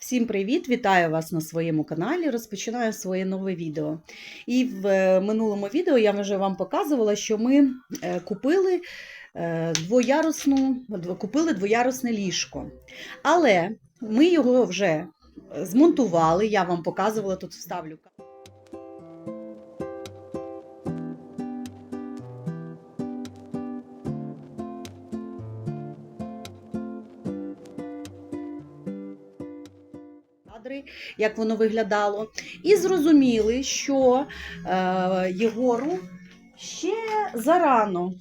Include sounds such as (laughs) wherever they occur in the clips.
Всім привіт! Вітаю вас на своєму каналі. Розпочинаю своє нове відео. І в е, минулому відео я вже вам показувала, що ми е, купили е, двоярусну, купили двоярусне ліжко. Але ми його вже змонтували, я вам показувала, тут вставлю. Як воно виглядало, і зрозуміли, що е, Єгору ще зарано.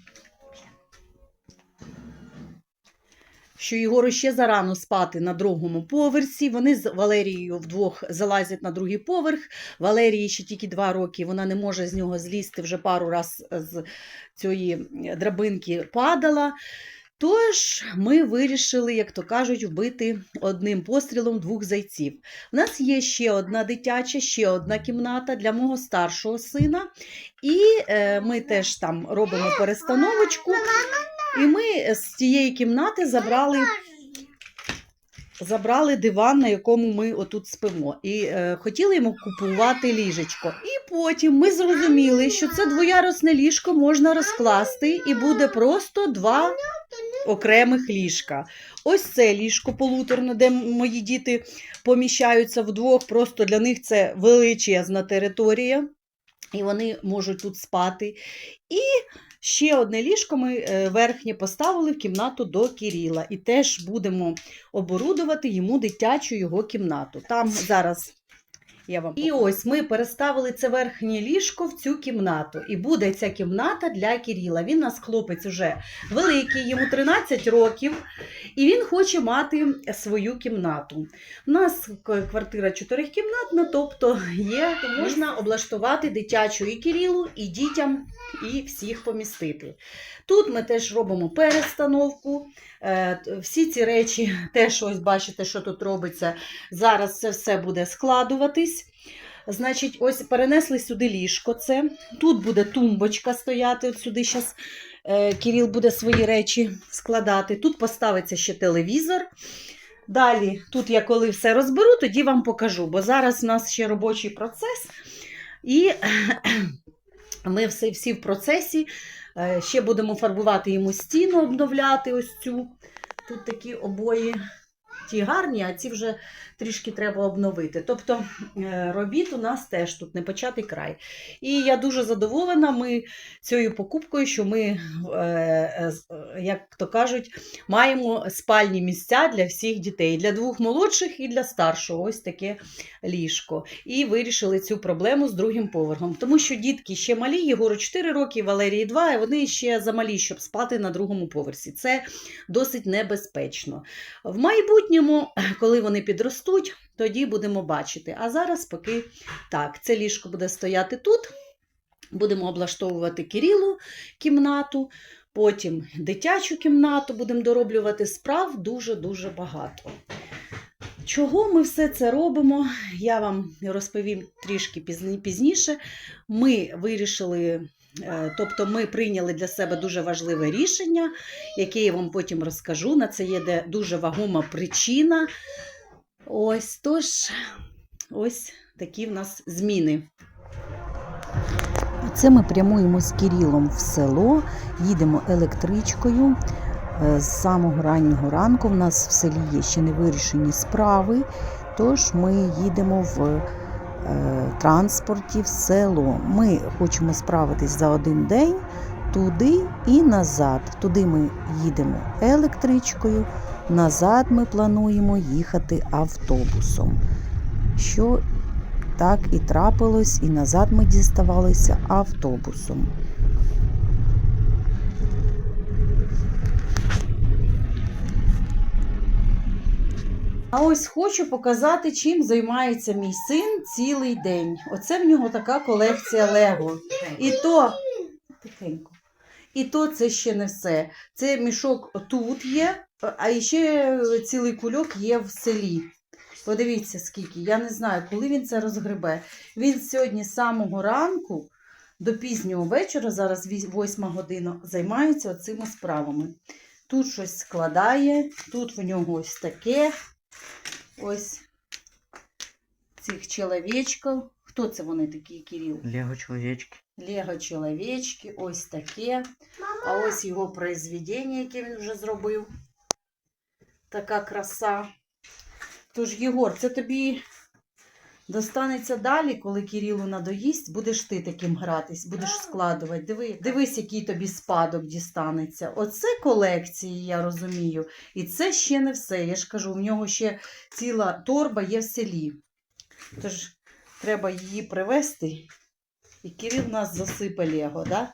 Що Єгору ще зарано спати на другому поверсі. Вони з Валерією вдвох залазять на другий поверх. Валерії ще тільки два роки, вона не може з нього злізти вже пару раз з цієї драбинки падала. Тож ми вирішили, як то кажуть, вбити одним пострілом двох зайців. У нас є ще одна дитяча, ще одна кімната для мого старшого сина. І е, ми теж там робимо перестановочку. І ми з цієї кімнати забрали, забрали диван, на якому ми отут спимо. І е, хотіли йому купувати ліжечко. І потім ми зрозуміли, що це двоярусне ліжко можна розкласти, і буде просто два окремих ліжка. Ось це ліжко полуторне, де мої діти поміщаються вдвох. Просто для них це величезна територія, і вони можуть тут спати. І ще одне ліжко ми е, верхнє поставили в кімнату до Кіріла. І теж будемо оборудувати йому дитячу його кімнату. Там зараз. Я вам і ось ми переставили це верхнє ліжко в цю кімнату. І буде ця кімната для Кіріла. Він у нас хлопець уже великий, йому 13 років, і він хоче мати свою кімнату. У нас квартира чотирикімнатна, тобто є, то можна облаштувати дитячу і Кірілу, і дітям, і всіх помістити. Тут ми теж робимо перестановку. Е, Всі ці речі, (laughs) теж ось бачите, що тут робиться. Зараз це все буде складуватись. Значить, ось перенесли сюди ліжко. Це. Тут буде тумбочка стояти. От сюди зараз е, Кирил буде свої речі складати. Тут поставиться ще телевізор. Далі, тут я коли все розберу, тоді вам покажу, бо зараз у нас ще робочий процес. І (clears throat) ми всі, всі в процесі. Е, Ще будемо фарбувати йому стіну, обновляти ось цю. Тут такі обої. Ті гарні, а ці вже трішки треба обновити. Тобто е, робіт у нас теж тут не початий край. І я дуже задоволена ми цією покупкою, що ми, е, е, як то кажуть, маємо спальні місця для всіх дітей, для двох молодших і для старшого. Ось таке ліжко. І вирішили цю проблему з другим поверхом. Тому що дітки ще малі, Єгору 4 роки, Валерії 2, і вони ще замалі, щоб спати на другому поверсі. Це досить небезпечно. В майбутньому, (clears throat) коли вони підростуть, тоді будемо бачити. А зараз поки так, це ліжко буде стояти тут. Будемо облаштовувати Кирилу кімнату, потім дитячу кімнату будемо дороблювати справ дуже-дуже багато. Чого ми все це робимо, я вам розповім трішки пізніше. Ми вирішили, тобто ми прийняли для себе дуже важливе рішення, яке я вам потім розкажу. На це є дуже вагома причина. Ось тож, ось такі в нас зміни. Це ми прямуємо з Кирилом в село, їдемо електричкою. Е, З самого раннього ранку в нас в селі є ще не вирішені справи, тож ми їдемо в е, транспорті в село. Ми хочемо справитись за один день туди і назад. Туди ми їдемо електричкою, назад ми плануємо їхати автобусом. Що так і трапилось, і назад ми діставалися автобусом. А ось хочу показати, чим займається мій син цілий день. Оце в нього така колекція Лего. І то тихенько. І то це ще не все. Це мішок тут є, а ще цілий кульок є в селі. Подивіться, скільки. Я не знаю, коли він це розгребе. Він сьогодні з самого ранку до пізнього вечора, зараз 8 година, займається цими справами. Тут щось складає, тут в нього ось таке. Ось цих чоловічків. Хто це вони такі, Кирил? Лего чоловічки. Лего чоловічки, ось таке. А ось його произведення, яке він вже зробив. Така краса. Тож, Єгор, це тобі достанеться далі, коли Кирилу надоїсть, будеш ти таким гратись, будеш складувати. Диви, дивись, який тобі спадок дістанеться. Оце колекції, я розумію. І це ще не все. Я ж кажу, в нього ще ціла торба є в селі. Тож треба її привезти. І Кирил нас засипе Лего, да?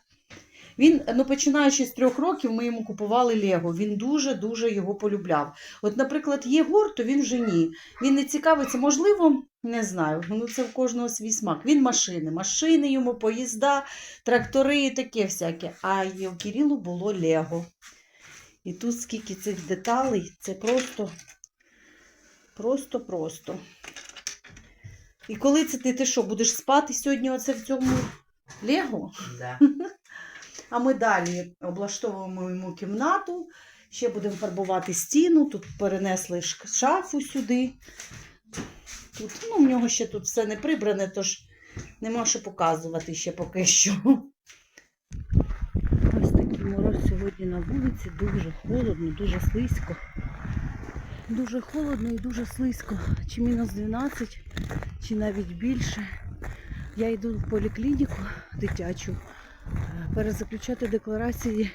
Він, ну починаючи з трьох років, ми йому купували Лего. Він дуже-дуже його полюбляв. От, наприклад, Єгор, то він вже ні. Він не цікавиться, можливо, не знаю. Ну це в кожного свій смак. Він машини, машини йому, поїзда, трактори і таке всяке. А Кирилу було Лего. І тут скільки цих деталей, це просто, просто, просто. І коли це ти, ти що, будеш спати сьогодні оце в цьому Лего? Да. (laughs) А ми далі облаштовуємо йому кімнату, ще будемо фарбувати стіну, тут перенесли шафу сюди. Тут, ну, в нього ще тут все не прибране, тож нема що показувати ще поки що. Ось такий мороз сьогодні на вулиці, дуже холодно, дуже слизько. Дуже холодно і дуже слизько. Чи мінус 12, чи навіть більше. Я йду в поліклініку дитячу перезаключати декларації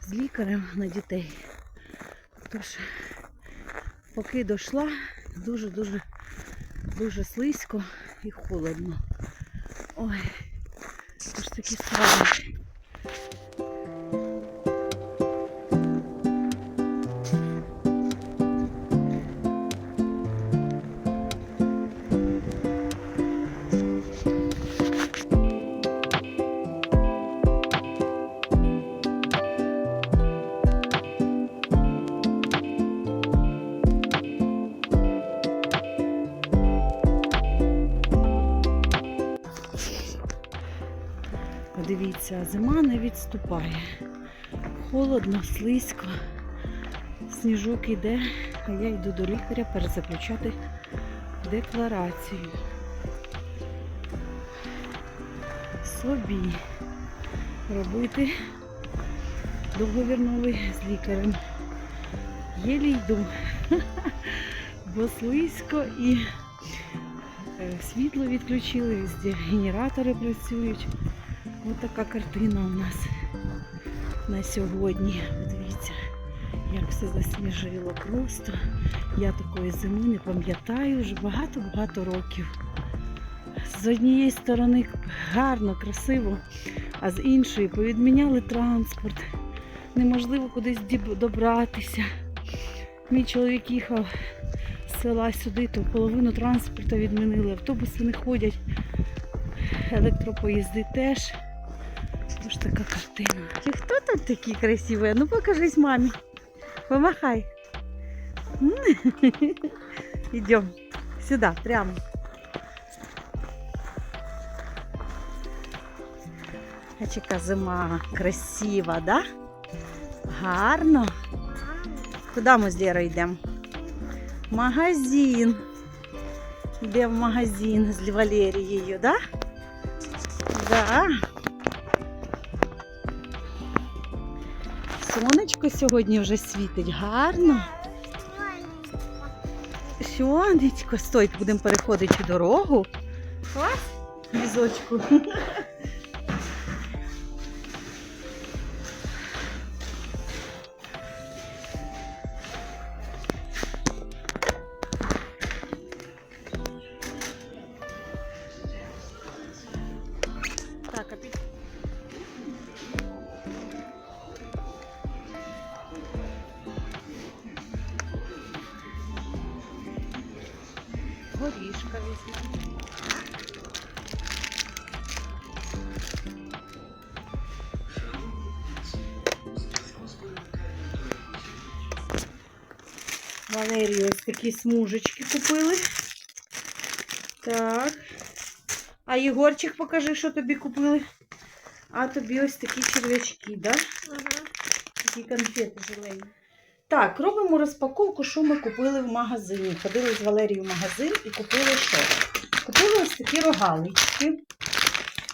з лікарем на дітей. Тож, поки дійшла, дуже-дуже дуже слизько і холодно. Ой, тож такі справи. Відступає. Холодно, слизько, сніжок іде, а я йду до лікаря перезаключати декларацію. Собі робити договір новий з лікарем. Єлі йду, (laughs) бо слизько і е, світло відключили, генератори працюють. Ось така картина у нас на сьогодні. Дивіться, як все засніжило просто. Я такої зими не пам'ятаю вже багато-багато років. З однієї сторони гарно, красиво, а з іншої повідміняли транспорт. Неможливо кудись добратися. Мій чоловік їхав з села сюди, то половину транспорту відмінили, автобуси не ходять, електропоїзди теж. Ось така картина. Ти хто тут такий красивий? Ну покажись мамі. Помахай. (laughs) М. Ідем. Сюди, прямо. Аж яка зима красива, да? Гарно. Куди ми з Лєрою йдемо? Магазин. Йдемо в магазин з Валерією, да? Да. Сонечко сьогодні вже світить гарно. Сонечко, стой, будемо переходити дорогу. Клас, візочку. Візьмемо. Валерію ось такі смужечки купили. Так. А Єгорчик, покажи, що тобі купили. А тобі ось такі черв'ячки, да? Такі конфети зелені. Так, робимо розпаковку, що ми купили в магазині. Ходили з Валерією в магазин і купили що? Купили ось такі рогалички.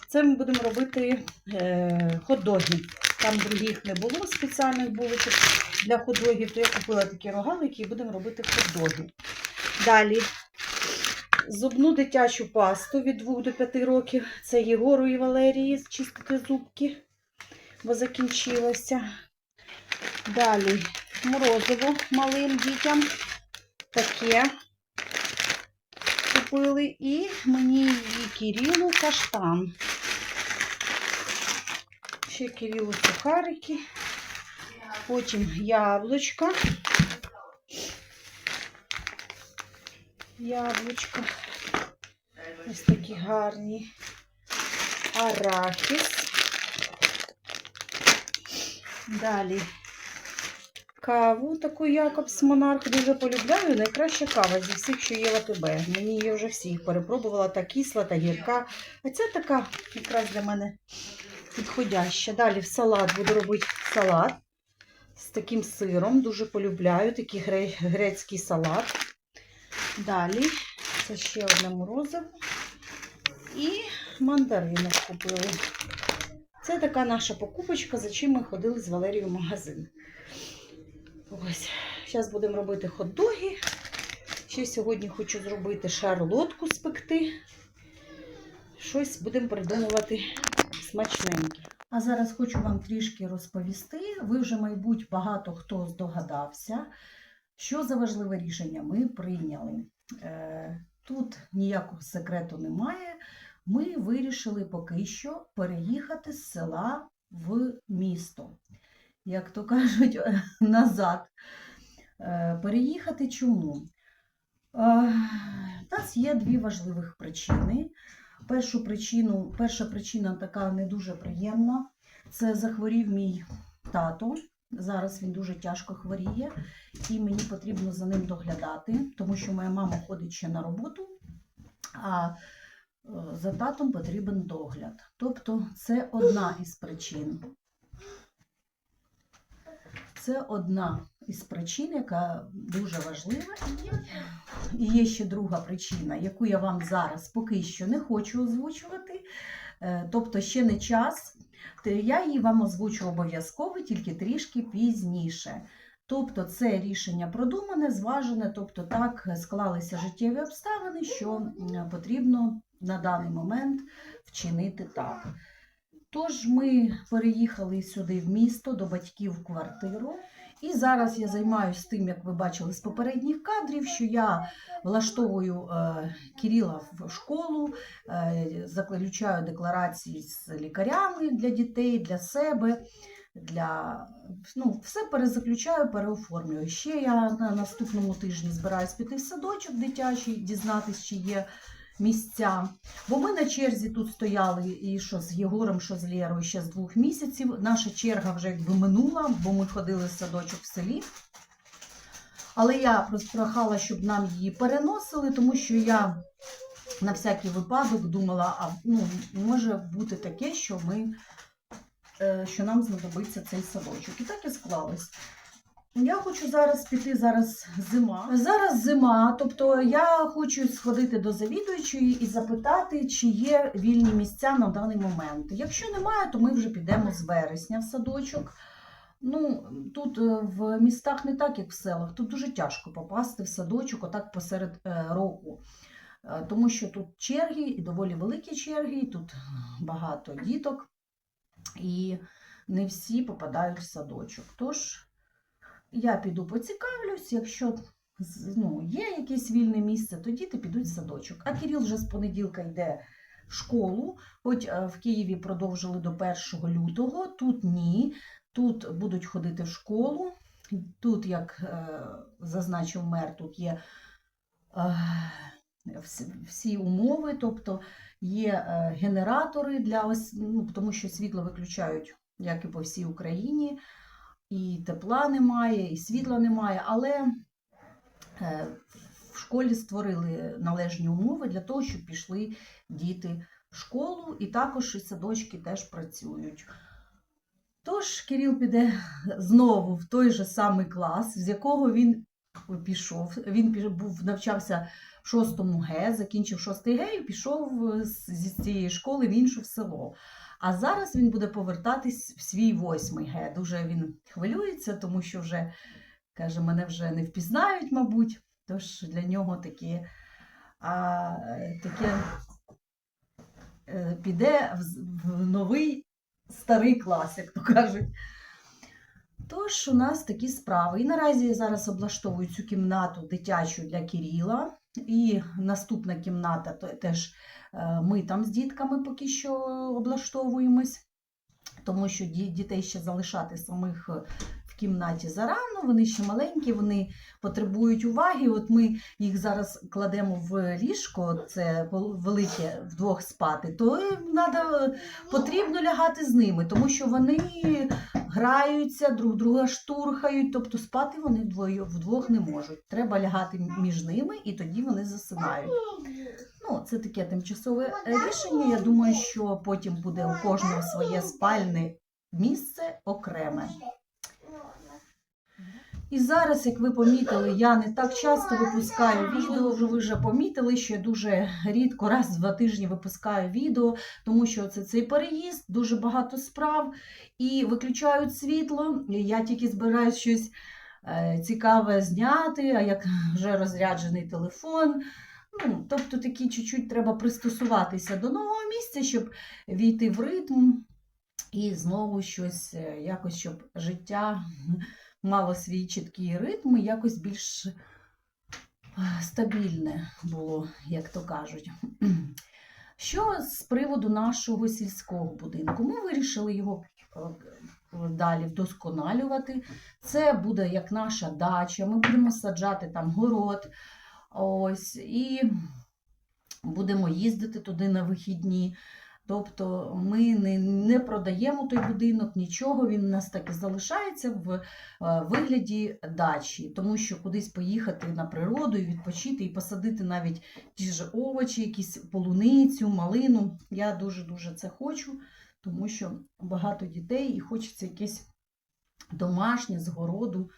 Це ми будемо робити е, хот-доги. Там других не було спеціальних булочок для хот-догів, то я купила такі рогалики і будемо робити хот-доги. Далі зубну дитячу пасту від 2 до 5 років. Це Єгору і Валерії чистити зубки, бо закінчилося. Далі морозиво малим дітям. Таке купили. І мені і Кирилу каштан. Ще Кирилу сухарики. Потім яблучка. Яблучка. Ось такі гарні. Арахіс. Далі каву таку Якобс Монарх дуже полюбляю. Найкраща кава зі всіх, що є в. Мені її вже всіх перепробувала та кисла, та гірка. А ця така якраз для мене підходяща. Далі в салат буду робити салат з таким сиром. Дуже полюбляю такий гре- грецький салат. Далі це ще одне морозиво. І мандаринок купили. Це така наша покупочка, за чим ми ходили з Валерією в магазин. Ось, зараз будемо робити хот-доги. Ще сьогодні хочу зробити шарлотку спекти. Щось будемо придумувати смачненьке. А зараз хочу вам трішки розповісти. Ви вже, мабуть, багато хто здогадався, що за важливе рішення ми прийняли. Е, Тут ніякого секрету немає. Ми вирішили поки що переїхати з села в місто. Як то кажуть, назад. Е, Переїхати чому? Е, У нас є дві важливих причини. Першу причину, перша причина така не дуже приємна. Це захворів мій тато. Зараз він дуже тяжко хворіє, і мені потрібно за ним доглядати, тому що моя мама ходить ще на роботу, а е, за татом потрібен догляд. Тобто це одна із причин. Це одна із причин, яка дуже важлива. І є ще друга причина, яку я вам зараз поки що не хочу озвучувати. Е, Тобто ще не час. Я її вам озвучу обов'язково, тільки трішки пізніше. Тобто це рішення продумане, зважене, тобто так склалися життєві обставини, що потрібно на даний момент вчинити так. Тож ми переїхали сюди в місто до батьків в квартиру. І зараз я займаюся тим, як ви бачили з попередніх кадрів, що я влаштовую е, Кирила в школу, е, заключаю декларації з лікарями для дітей, для себе. Для ну, все перезаключаю, переоформлюю. Ще я на наступному тижні збираюсь піти в садочок дитячий, дізнатися, чи є місця. Бо ми на черзі тут стояли і що з Єгором, що з Лєрою ще з двох місяців. Наша черга вже якби минула, бо ми ходили в садочок в селі. Але я прохала, щоб нам її переносили, тому що я на всякий випадок думала, а ну, може бути таке, що ми, е, що нам знадобиться цей садочок. І так і склалось. Я хочу зараз піти зараз зима. Зараз зима, тобто я хочу сходити до завідуючої і запитати, чи є вільні місця на даний момент. Якщо немає, то ми вже підемо з вересня в садочок. Ну, тут е, в містах не так, як в селах. Тут дуже тяжко попасти в садочок отак посеред е, року. Е, Тому що тут черги, і доволі великі черги, і тут багато діток, і не всі попадають в садочок. Тож я піду поцікавлюсь, якщо ну, є якесь вільне місце, то діти підуть в садочок. А Кирил вже з понеділка йде в школу, хоч е, в Києві продовжили до 1 лютого, тут ні. Тут будуть ходити в школу. Тут, як е, зазначив мер, тут є е, всі, умови, тобто є генератори для ос... ну, тому що світло виключають, як і по всій Україні, і тепла немає, і світла немає, але е, в школі створили належні умови для того, щоб пішли діти в школу, і також і садочки теж працюють. Тож Кирил піде знову в той же самий клас, з якого він пішов. Він був навчався в 6 Г, закінчив 6 Г і пішов е, з- цієї школи в іншу в село. А зараз він буде повертатись в свій 8 Г. Дуже він хвилюється, тому що вже каже, мене вже не впізнають, мабуть. Тож для нього таке, а, таке е, піде в, новий старий клас, як то кажуть. Тож у нас такі справи. І наразі я зараз облаштовую цю кімнату дитячу для Кирила. І наступна кімната теж ми там з дітками поки що облаштовуємось, тому що дітей ще залишати самих е, в кімнаті зарано, вони ще маленькі, вони потребують уваги. От ми їх зараз кладемо в ліжко, це вел- велике вдвох спати, то е, надо, потрібно лягати з ними, тому що вони граються, друг друга штурхають, тобто спати вони вдвох не можуть. Треба лягати між ними, і тоді вони засинають. Ну, це таке тимчасове е, рішення. Я думаю, що потім буде у кожного своє спальне місце окреме. І зараз, як ви помітили, я не так часто випускаю відео. Ви вже помітили, що я дуже рідко, раз в два тижні випускаю відео, тому що це цей переїзд, дуже багато справ і виключають світло. Я тільки збираюсь щось е, цікаве зняти, а як (laughs) вже розряджений телефон. Ну, тобто такі чуть-чуть треба пристосуватися до нового місця, щоб війти в ритм і знову щось, е, якось, щоб життя мало свій чіткий ритм і якось більш е, стабільне було, як то кажуть. (clears throat) Що з приводу нашого сільського будинку? Ми вирішили його е, далі вдосконалювати. Це буде як наша дача. Ми будемо саджати там город. Ось, і будемо їздити туди на вихідні. Тобто ми не, не продаємо той будинок, нічого, він у нас так і залишається в е, вигляді дачі, тому що кудись поїхати на природу і відпочити, і посадити навіть ті ж овочі, якісь полуницю, малину. Я дуже-дуже це хочу, тому що багато дітей і хочеться якесь домашнє з городу.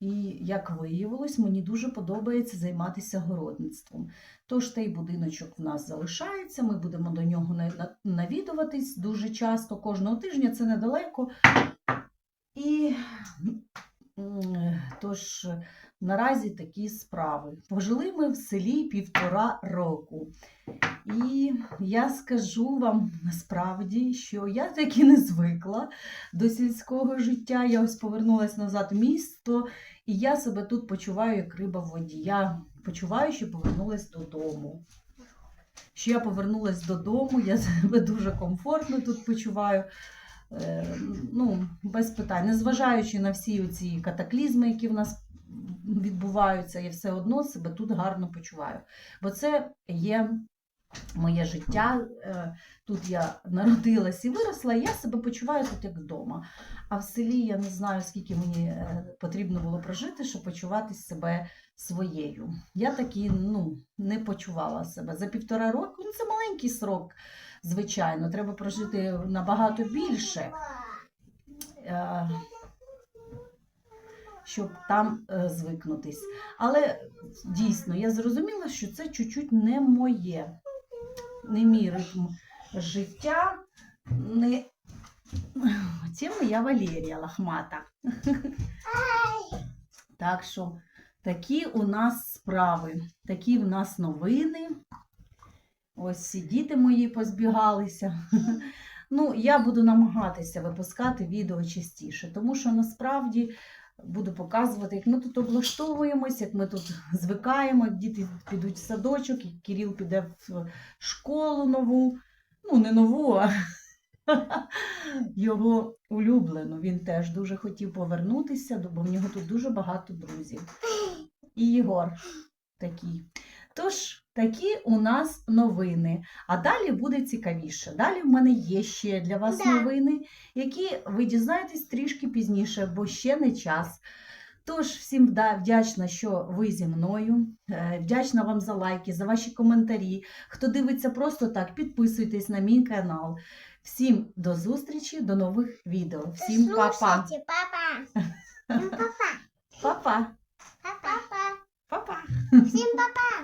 І як виявилось, мені дуже подобається займатися городництвом. Тож той будиночок в нас залишається, ми будемо до нього на- на- навідуватись дуже часто, кожного тижня це недалеко. І тож наразі такі справи. Пожили ми в селі півтора року. І я скажу вам насправді, що я таки не звикла до сільського життя. Я ось повернулася назад в місто, і я себе тут почуваю як риба в воді. Я почуваю, що повернулася додому. Що я повернулася додому, я себе дуже комфортно тут почуваю. Е, ну, без питань. Незважаючи на всі ці катаклізми, які в нас відбуваються, я все одно себе тут гарно почуваю. Бо це є моє життя. Е, Тут я народилась і виросла, і я себе почуваю тут як вдома. А в селі я не знаю, скільки мені е, потрібно було прожити, щоб почувати себе своєю. Я таки ну, не почувала себе. За півтора року ну, це маленький срок, звичайно. Треба прожити набагато більше, е, щоб там е, звикнутись. Але дійсно я зрозуміла, що це чуть-чуть не моє, не мій ритм життя. Не... (laughs) Це моя Валерія лохмата. (laughs) Так що такі у нас справи, такі в нас новини. Ось діти мої позбігалися. (laughs) Ну, я буду намагатися випускати відео частіше, тому що насправді буду показувати, як ми тут облаштовуємось, як ми тут звикаємо, як діти підуть в садочок, як Кирил піде в школу нову. Ну, не нову, а його улюблену. Він теж дуже хотів повернутися, бо в нього тут дуже багато друзів. І Єгор такий. Тож, такі у нас новини. А далі буде цікавіше. Далі в мене є ще для вас Да. новини, які ви дізнаєтесь трішки пізніше, бо ще не час. Тож, всім вдячна, що ви зі мною. Е, Вдячна вам за лайки, за ваші коментарі. Хто дивиться просто так, підписуйтесь на мій канал. Всім до зустрічі, до нових відео. Всім (laughs) па-па. Папа. Папа. Па-па. Всем папа.